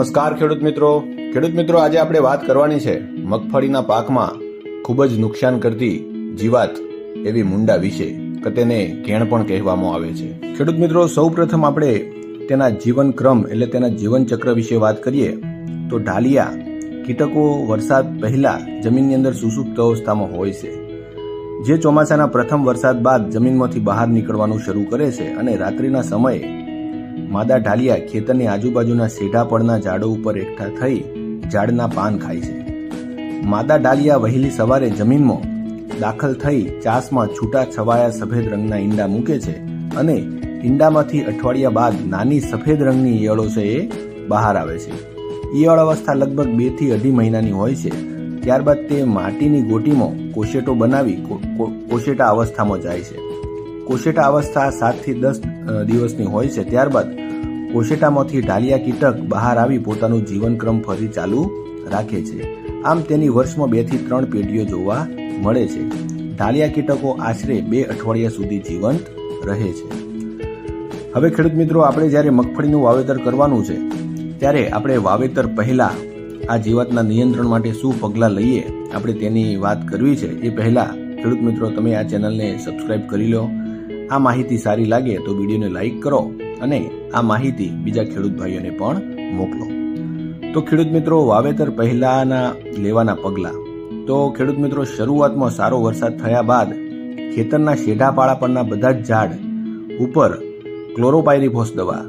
નમસ્કાર ખેડૂત મિત્રો. ખેડૂત મિત્રો, આજે આપણે વાત કરવાની છે મગફળીના પાકમાં ખૂબ જ નુકસાન કરતી જીવાત એવી મુંડા વિશે, કે તેને ઘેણ પણ કહેવામાં આવે છે. ખેડૂત મિત્રો, સૌપ્રથમ આપણે તેના જીવન ક્રમ એટલે તેના જીવન ચક્ર વિશે વાત કરીએ, તો ઢાલિયા કીટકો વરસાદ પહેલા જમીનની અંદર સુસુપ્ત અવસ્થામાં હોય છે. જે ચોમાસાના પ્રથમ વરસાદ બાદ જમીનમાંથી બહાર નીકળવાનું શરૂ કરે છે અને રાત્રિના સમયે માદા ઢાલિયા ખેતરની આજુબાજુના સેઢા પડના ઝાડો ઉપર એકઠા થઈ ઝાડના પાન ખાય છે. માદા ડાલિયા વહેલી સવારે જમીનમાં દાખલ થઈ ચાસમાં છૂટા છવાયા સફેદ રંગના ઈંડા મૂકે છે અને ઈંડામાંથી અઠવાડિયા બાદ નાની સફેદ રંગની ઈયળો છે એ બહાર આવે છે. ઈયળ અવસ્થા લગભગ બેથી અઢી મહિનાની હોય છે. ત્યારબાદ તે માટીની ગોટીમાં કોશેટો બનાવી કોશેટા અવસ્થામાં જાય છે. કોશેટા અવસ્થા સાતથી દસ દિવસની હોય છે. ત્યારબાદ કોશેટામાંથી ઢાલિયા કીટક બહાર આવી પોતાનું જીવનક્રમ ફરી ચાલુ રાખે છે. આમ તેની વર્ષમાં બેથી ત્રણ પેઢીઓ જોવા મળે છે. ઢાલિયા કીટકો આશરે બે અઠવાડિયા સુધી જીવંત રહે છે. હવે ખેડૂત મિત્રો, આપણે જ્યારે મગફળીનું વાવેતર કરવાનું છે, ત્યારે આપણે વાવેતર પહેલા આ જીવાતના નિયંત્રણ માટે શું પગલાં લઈએ, આપણે તેની વાત કરવી છે. એ પહેલા ખેડૂત મિત્રો, તમે આ ચેનલને સબસ્ક્રાઇબ કરી લો. આ માહિતી સારી લાગે તો વિડીયોને લાઈક કરો. અને આ માહિતી બીજા ખેડૂત ભાઈઓને પણ મોકલો. તો ખેડૂત મિત્રો, વાવેતર પહેલાના લેવાના પગલાં. તો ખેડૂત મિત્રો, શરૂઆતમાં સારો વરસાદ થયા બાદ ખેતરના શેઢાપાળા પરના બધા જ ઝાડ ઉપર ક્લોરોપાયરીફોસ દવા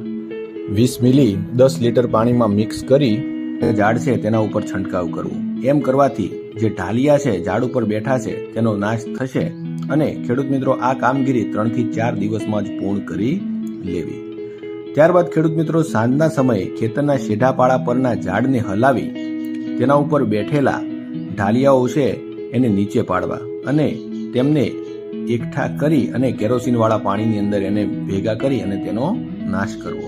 વીસ મિલી દસ લીટર પાણીમાં મિક્સ કરી ઝાડ છે તેના ઉપર છંટકાવ કરવો. એમ કરવાથી જે ઢાલિયા છે, ઝાડ ઉપર બેઠા છે, તેનો નાશ થશે અને ખેડૂત મિત્રો, આ કામગીરી ત્રણથી ચાર દિવસમાં જ પૂર્ણ કરી લેવી. ત્યારબાદ ખેડૂત મિત્રો સાંજના સમયે ખેતરના શેઢાપાળા પરના ઝાડને હલાવી તેના ઉપર બેઠેલા ઢાલિયાઓ છે એને નીચે પાડવા અને તેમને એકઠા કરી અને કેરોસીનવાળા પાણીની અંદર એને ભેગા કરી અને તેનો નાશ કરવો.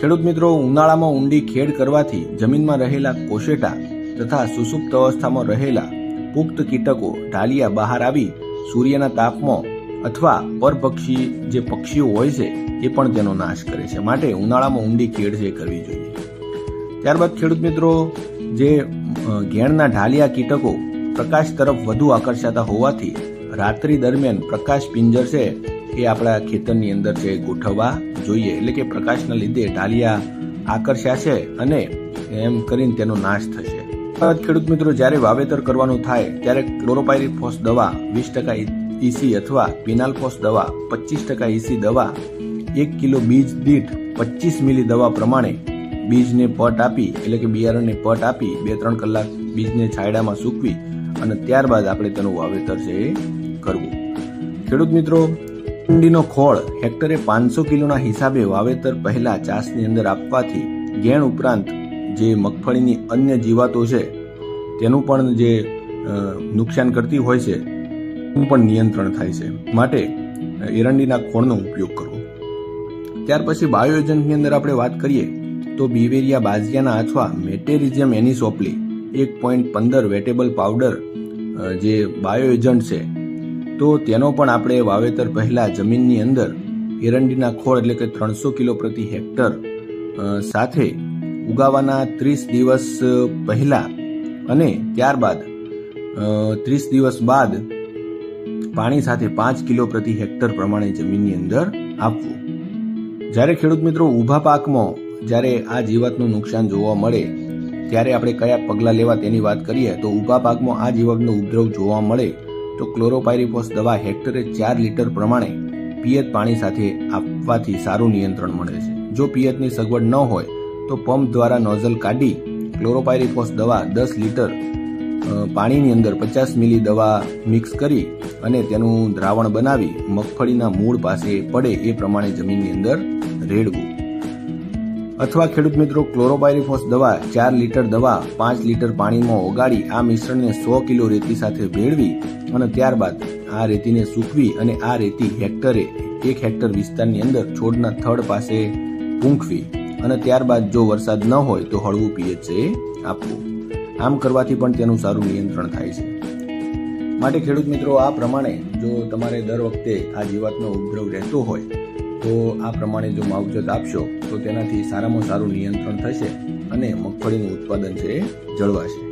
ખેડૂત મિત્રો, ઉનાળામાં ઊંડી ખેડ કરવાથી જમીનમાં રહેલા કોશેટા તથા સુસુપ્ત અવસ્થામાં રહેલા પુખ્ત કીટકો ઢાલિયા બહાર આવી સૂર્યના તાપમાં અથવા પરપક્ષી જે પક્ષીઓ હોય છે, એ પણ તેનો નાશ કરે છે. માટે ઉનાળામાં ઊંડી ખેડ છે કરવી જોઈએ. ત્યારબાદ ખેડૂત મિત્રો, જે ઘેણના ઢાલિયા કીટકો પ્રકાશ તરફ વધુ આકર્ષાતા હોવાથી રાત્રિ દરમિયાન પ્રકાશ પિંજર છે, એ આપણા ખેતરની અંદર છે ગોઠવવા જોઈએ. એટલે કે પ્રકાશના લીધે ઢાલિયા આકર્ષ્યા છે અને એમ કરીને તેનો નાશ થશે. ખેડૂત મિત્રો, જ્યારે વાવેતર કરવાનું થાય, ત્યારે ક્લોરોપાયરીફોસ દવા વીસ ટકા ઈસી અથવા પિનાલ્ફોસ દવા પચીસ ટકા ઈસી દવા, એક કિલો બીજ દીઠ પચીસ મિલી દવા પ્રમાણે બીજને પટ આપી, એટલે કે બિયારણને પટ આપી બે ત્રણ કલાક બીજને છાયડામાં સૂકવી અને ત્યારબાદ આપણે તેનું વાવેતર છે એ કરવું. ખેડૂત મિત્રો, ઊંડીનો ખોળ હેક્ટરે પાંચસો કિલોના હિસાબે વાવેતર પહેલા ચાસની અંદર આપવાથી ગેણ ઉપરાંત જે મગફળીની અન્ય જીવાતો છે, તેનું પણ જે નુકસાન કરતી હોય છે પણ નિયંત્રણ થાય છે. માટે એરંડીના ખોળનો ઉપયોગ કરવો. ત્યાર પછી બાયો એજન્ટની અંદર આપણે વાત કરીએ, તો બીવેરિયા બાઝિયાના અથવા મેટેરિઝિયમ એનિસોપલી, એક પોઈન્ટ પંદર વેટેબલ પાવડર જે બાયો એજન્ટ છે. તો તેનો પણ આપણે વાવેતર પહેલાં જમીનની અંદર એરંડીના ખોળ એટલે કે ત્રણસો કિલો પ્રતિ હેક્ટર સાથે ઉગાવાના ત્રીસ દિવસ પહેલાં અને ત્યારબાદ ત્રીસ દિવસ બાદ પાણી સાથે પાંચ કિલો પ્રતિ હેક્ટર પ્રમાણે જમીનની અંદર આપવું. જ્યારે ખેડૂત મિત્રો ઊભા પાકમાં જ્યારે આ જીવાતનું નુકસાન જોવા મળે, ત્યારે આપણે કયા પગલાં લેવા તેની વાત કરીએ, તો ઊભા પાકમાં આ જીવાતનો ઉપદ્રવ જોવા મળે, તો ક્લોરોપાયરીફોસ દવા હેક્ટરે ચાર લીટર પ્રમાણે પિયત પાણી સાથે આપવાથી સારું નિયંત્રણ મળે છે. જો પિયતની સગવડ ન હોય, તો પંપ દ્વારા નોઝલ કાઢી ક્લોરોપાયરીફોસ દવા દસ લીટર પાણીની અંદર પચાસ મિલી દવા મિક્સ કરી અને તેનું દ્રાવણ બનાવી મગફળીના મૂળ પાસે પડે એ પ્રમાણે જમીનની અંદર રેડવું. અથવા ખેડૂત મિત્રો ક્લોરોપાયરીફોસ દવા, ચાર લીટર દવા, પાંચ લીટર પાણીમાં ઓગાળી આ મિશ્રણને સો કિલો રેતી સાથે ભેળવી અને ત્યારબાદ આ રેતીને સૂકવી અને આ રેતી હેક્ટરે એક હેક્ટર વિસ્તારની અંદર છોડના થડ પાસે પૂંખવી અને ત્યારબાદ જો વરસાદ ન હોય તો હળવું પીએચ આપવું. આમ કરવાથી પણ તેનું સારું નિયંત્રણ થાય છે. માટે ખેડૂત મિત્રો, આ પ્રમાણે જો તમારે દર વખતે આ જીવાતનો ઉપદ્રવ રહેતો હોય, તો આ પ્રમાણે જો માવજત આપશો, તો તેનાથી સારામાં સારું નિયંત્રણ થશે અને મગફળીનું ઉત્પાદન છે એ જળવાશે.